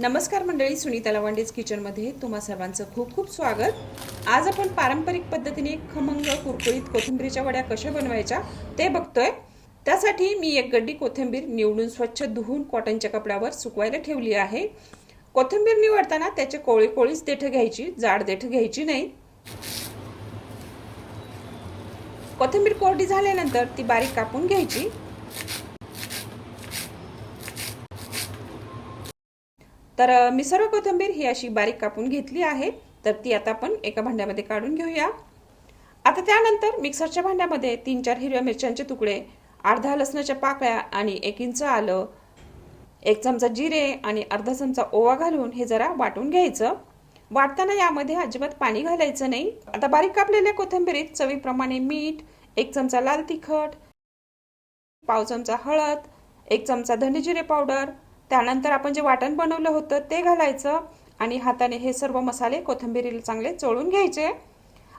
नमस्कार मंडळी सुनीता लवांडेज किचनमध्ये तुम्हा सर्वांचं खूप खूप स्वागत. आज आपण पारंपरिक पद्धतीने खमंग कुरकुरीत कोथिंबीरीच्या वड्या कशा बनवायच्या ते बघतोय. त्यासाठी मी एक गड्डी कोथिंबीर निवडून स्वच्छ धुवून कॉटनच्या कपड्यावर सुकवायला ठेवली आहे. कोथिंबीर निवडताना त्याचे कोळी कोळीच देठं घ्यायची जाड देठं घ्यायची नाही. कोथिंबीर कोरडी झाल्यानंतर ती बारीक कापून घ्यायची. तर मी सर्व कोथिंबीर ही अशी बारीक कापून घेतली आहे. तर ती आता आपण एका भांड्यामध्ये काढून घेऊया. आता त्यानंतर मिक्सरच्या भांड्यामध्ये तीन चार हिरव्या मिरच्यांचे तुकडे अर्धा लसणाच्या पाकळ्या आणि एक इंच आलं एक चमचा जिरे आणि अर्धा चमचा ओवा घालून हे जरा वाटून घ्यायचं. वाटताना यामध्ये अजिबात पाणी घालायचं नाही. आता बारीक कापलेल्या कोथिंबीरीत चवीप्रमाणे मीठ एक चमचा लाल तिखट पाव चमचा हळद एक चमचा धनेजिरे पावडर त्यानंतर आपण जे वाटण बनवलं होतं ते घालायचं आणि हाताने हे सर्व मसाले कोथिंबीरीला चांगले चोळून घ्यायचे.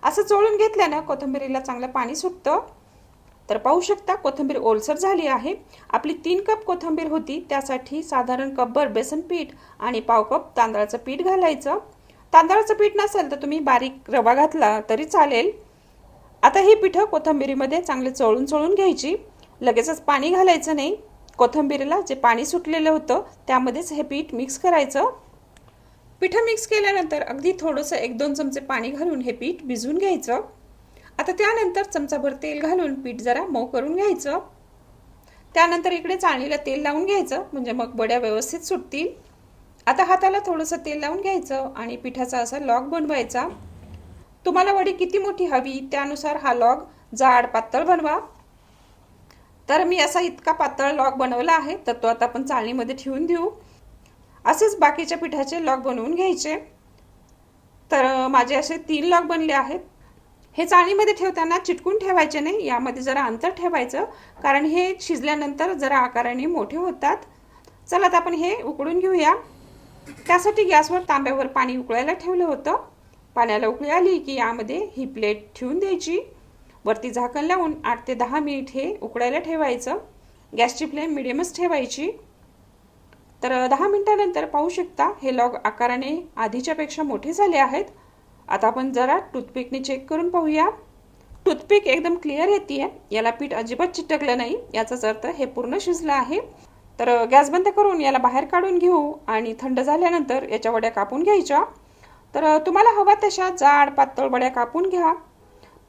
असं चोळून घेतल्यानं कोथिंबीरीला चांगलं पाणी सुटतं. तर पाहू शकता कोथिंबीर ओलसर झाली आहे. आपली तीन कप कोथिंबीर होती त्यासाठी साधारण कपभर बेसन पीठ आणि पाव कप तांदळाचं पीठ घालायचं. तांदळाचं पीठ नसेल तर तुम्ही बारीक रवा घातला तरी चालेल. आता ही पिठं कोथिंबीरीमध्ये चांगले चोळून चोळून घ्यायची. लगेचच पाणी घालायचं नाही. कोथिंबीरीला जे पाणी सुटलेलं होतं त्यामध्येच हे पीठ मिक्स करायचं. पिठं मिक्स केल्यानंतर अगदी थोडंसं एक दोन चमचे पाणी घालून हे पीठ भिजवून घ्यायचं. आता त्यानंतर चमचाभर तेल घालून पीठ जरा मऊ करून घ्यायचं. त्यानंतर इकडे चाळणीला तेल लावून घ्यायचं म्हणजे मग बड्या व्यवस्थित सुटतील. आता हाताला थोडंसं तेल लावून घ्यायचं आणि पिठाचा असा लॉग बनवायचा. तुम्हाला वडी किती मोठी हवी त्यानुसार हा लॉग जाड पातळ बनवा. तर मी असा इतका पातळ लॉक बनवला आहे तर तो आता आपण चाळणीमध्ये ठेवून देऊ. असेच बाकीच्या पिठाचे लॉक बनवून घ्यायचे. तर माझे असे तीन लॉक बनले आहेत. हे चाळणीमध्ये ठेवताना चिटकून ठेवायचे नाही यामध्ये जरा अंतर ठेवायचं कारण हे शिजल्यानंतर जरा आकाराने मोठे होतात. चला आता आपण हे उकळून घेऊया. त्यासाठी गॅसवर तांब्यावर पाणी उकळायला ठेवलं होतं. पाण्याला उकळी आली की यामध्ये ही प्लेट ठेवून द्यायची. वरती झाकण लावून आठ ते दहा मिनिट हे उकडायला ठेवायचं. गॅसची फ्लेम मिडियमच ठेवायची. तर दहा मिनिटानंतर पाहू शकता हे लॉग आकाराने आधीच्यापेक्षा मोठे झाले आहेत. आता आपण जरा टूथपिकने चेक करून पाहूया. टूथपिक एकदम क्लिअर येते याला पीठ अजिबात चिटकलं नाही. याचाच अर्थ हे पूर्ण शिजलं आहे. तर गॅस बंद करून याला बाहेर काढून घेऊ आणि थंड झाल्यानंतर याच्या वड्या कापून घ्यायच्या. तर तुम्हाला हवा तशा जाड पातळ वड्या कापून घ्या.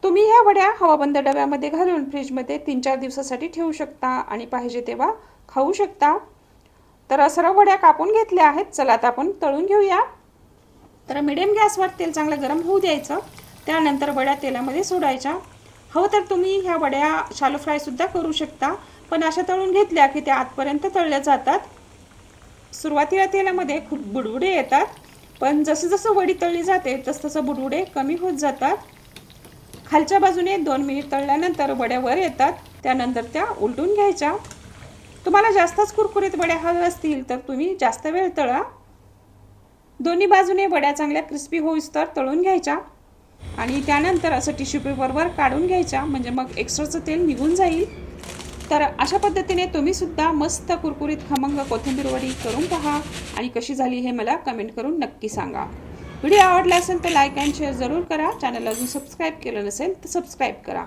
तुम्ही ह्या वड्या हवाबंद डब्यामध्ये घालून फ्रीजमध्ये तीन चार दिवसासाठी ठेवू शकता आणि पाहिजे तेव्हा खाऊ शकता. तर सर्व वड्या कापून घेतल्या आहेत. चला आता आपण तळून घेऊया. तर मिडियम गॅसवर तेल चांगलं गरम होऊ द्यायचं. त्यानंतर वड्या तेलामध्ये सोडायच्या. हवं तर तुम्ही ह्या वड्या शालो फ्रायसुद्धा करू शकता. पण अशा तळून घेतल्या की त्या आतपर्यंत तळल्या जातात. सुरुवातीला तेलामध्ये खूप बुडबुडे येतात. पण जसं जसं वडी तळली जाते तसं तसं बुडबुडे कमी होत जातात. खालच्या बाजूने दोन मिनिट तळल्यानंतर वड्या वर येतात. त्यानंतर त्या उलटून घ्यायच्या. तुम्हाला जास्तच कुरकुरीत वड्या हव्या असतील तर तुम्ही जास्त वेळ तळा. दोन्ही बाजूने वड्या चांगल्या क्रिस्पी होईस तर तळून घ्यायच्या. आणि त्यानंतर असं टिश्यू पेपरवर काढून घ्यायच्या. म्हणजे मग एक्स्ट्राचं तेल निघून जाईल. तर अशा पद्धतीने तुम्ही सुद्धा मस्त कुरकुरीत खमंग कोथिंबीर वडी करून पहा. आणि कशी झाली हे मला कमेंट करून नक्की सांगा. व्हिडिओ आवडला असेल तर लाईक अँड शेअर जरूर करा. चॅनल अजून सबस्क्राईब केलं नसेल तर सबस्क्राईब करा.